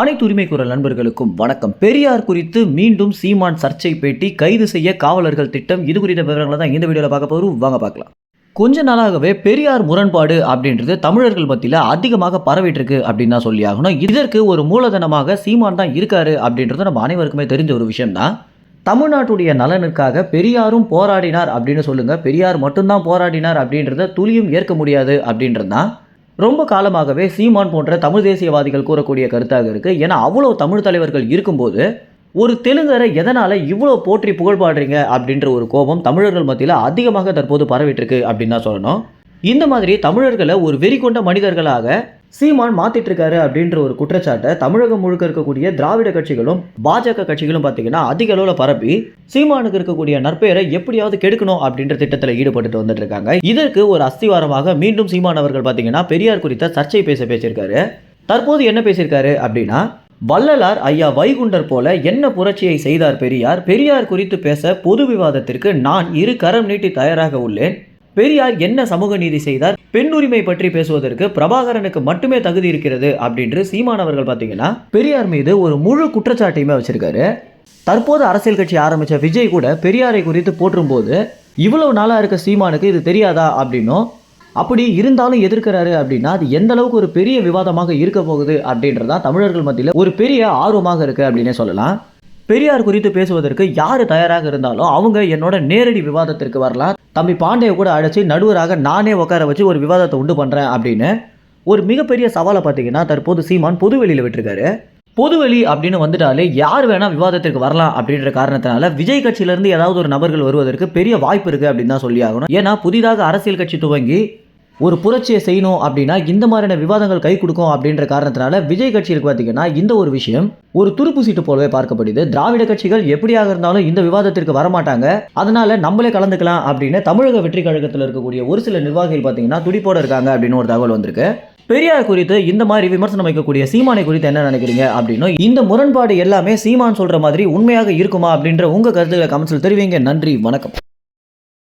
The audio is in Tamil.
அனைத்து உரிமை குரல் நண்பர்களுக்கும் வணக்கம். பெரியார் குறித்து மீண்டும் சீமான் சர்ச்சை பேட்டி கைது செய்ய காவலர்கள் திட்டம் இது குறித்த விவரங்களை தான் இந்த வீடியோவில் பார்க்க போகிறோம் வாங்க பார்க்கலாம். கொஞ்ச நாளாகவே பெரியார் முரண்பாடு அப்படின்றது தமிழர்கள் மத்தியில் அதிகமாக பரவிட்டு இருக்கு அப்படின்னு தான் சொல்லி ஆகணும். இதற்கு ஒரு மூலதனமாக சீமான் தான் இருக்காரு அப்படின்றது நம்ம அனைவருக்குமே தெரிஞ்ச ஒரு விஷயம்தான் தமிழ்நாட்டுடைய நலனுக்காக பெரியாரும் போராடினார் அப்படின்னு சொல்லுங்கள் பெரியார் மட்டும்தான் போராடினார் அப்படின்றத துளியும் ஏற்க முடியாது அப்படின்றது தான். ரொம்ப காலமாகவே சீமான் போன்ற தமிழ் தேசியவாதிகள் கூறக்கூடிய கருத்தாக இருக்குது ஏன்னா அவ்வளோ தமிழ் தலைவர்கள் இருக்கும்போது ஒரு தெலுங்கரை எதனால் இவ்வளோ போற்றி புகழ்பாடுறீங்க அப்படின்ற ஒரு கோபம் தமிழர்கள் மத்தியில் அதிகமாக தற்போது பரவிட்டுருக்கு அப்படின்னு தான் சொல்லணும். இந்த மாதிரி தமிழர்களை ஒரு வெறி கொண்ட மனிதர்களாக சீமான் மாத்திட்டு இருக்காரு அப்படின்ற ஒரு குற்றச்சாட்டை தமிழகம் முழுக்க இருக்கக்கூடிய திராவிட கட்சிகளும் பாஜக கட்சிகளும் பார்த்தீங்கன்னா அதிக அளவில் பரப்பி சீமானுக்கு இருக்கக்கூடிய நற்பெயரை எப்படியாவது கெடுக்கணும் அப்படின்ற திட்டத்தில் ஈடுபட்டு வந்துட்டு இருக்காங்க இதற்கு ஒரு அஸ்திவாரமாக மீண்டும் சீமான் அவர்கள் பார்த்தீங்கன்னா பெரியார் குறித்த சர்ச்சை பேச பேசியிருக்காரு. தற்போது என்ன பேசியிருக்காரு அப்படின்னா வள்ளலார் ஐயா வைகுண்டர் போல என்ன புரட்சியை செய்தார் பெரியார்? பெரியார் குறித்து பேச பொது விவாதத்திற்கு நான் இரு கரம் நீட்டி தயாராக உள்ளேன். பெரியார் என்ன சமூக நீதி செய்தார்? பெண் உரிமை பற்றி பேசுவதற்கு பிரபாகரனுக்கு மட்டுமே தகுதி இருக்கிறது அப்படின்று சீமான் அவர்கள் பார்த்தீங்கன்னா பெரியார் மீது ஒரு முழு குற்றச்சாட்டையுமே வச்சிருக்காரு. தற்போது அரசியல் கட்சி ஆரம்பித்த விஜய் கூட பெரியாரை குறித்து போற்றும்போது இவ்வளவு நாளாக இருக்க சீமானுக்கு இது தெரியாதா அப்படின்னும் அப்படி இருந்தாலும் எதிர்க்கிறாரு அப்படின்னா அது எந்த அளவுக்கு ஒரு பெரிய விவாதமாக இருக்க போகுது அப்படின்றதான் தமிழர்கள் மத்தியில் ஒரு பெரிய ஆர்வமாக இருக்கு அப்படின்னே சொல்லலாம். பெரியார் குறித்து பேசுவதற்கு யார் தயாராக இருந்தாலும் அவங்க என்னோட நேரடி விவாதத்திற்கு வரலாம். தம்பி பாண்டியை கூட அழைச்சி நடுவராக நானே உட்கார வச்சு ஒரு விவாதத்தை உண்டு பண்ணுறேன் அப்படின்னு ஒரு மிகப்பெரிய சவாலை பார்த்தீங்கன்னா தற்போது சீமான் பொதுவெளியில் விட்டுருக்காரு. பொதுவெளி அப்படின்னு வந்துட்டாலே யார் வேணால் விவாதத்திற்கு வரலாம் அப்படின்ற காரணத்தினால விஜய் கட்சியிலேருந்து ஏதாவது ஒரு நபர்கள் வருவதற்கு பெரிய வாய்ப்பு இருக்குது அப்படின்னு தான் சொல்லி ஆகணும். ஏன்னா புதிதாக அரசியல் கட்சி துவங்கி ஒரு புரட்சியை செய்யணும் அப்படின்னா இந்த மாதிரியான விவாதங்கள் கை கொடுக்கும் அப்படின்ற காரணத்தினால விஜய் கட்சிகளுக்கு பார்த்தீங்கன்னா இந்த ஒரு விஷயம் ஒரு துருப்பு சீட்டு போலவே பார்க்கப்படுது. திராவிட கட்சிகள் எப்படியாக இருந்தாலும் இந்த விவாதத்திற்கு வரமாட்டாங்க. அதனால நம்மளே கலந்துக்கலாம் அப்படின்னு தமிழக வெற்றி கழகத்தில் இருக்கக்கூடிய ஒரு சில நிர்வாகிகள் பார்த்தீங்கன்னா துடிப்போட இருக்காங்க அப்படின்னு ஒரு தகவல் வந்திருக்கு. பெரியார் குறித்து இந்த மாதிரி விமர்சனம் வைக்கக்கூடிய சீமானை குறித்து என்ன நினைக்கிறீங்க அப்படின்னு இந்த முரண்பாடு எல்லாமே சீமான் சொல்ற மாதிரி உண்மையாக இருக்குமா அப்படின்ற உங்க கருத்துக்களை கமெண்ட்ஸில் தெரிவிங்க. நன்றி வணக்கம்.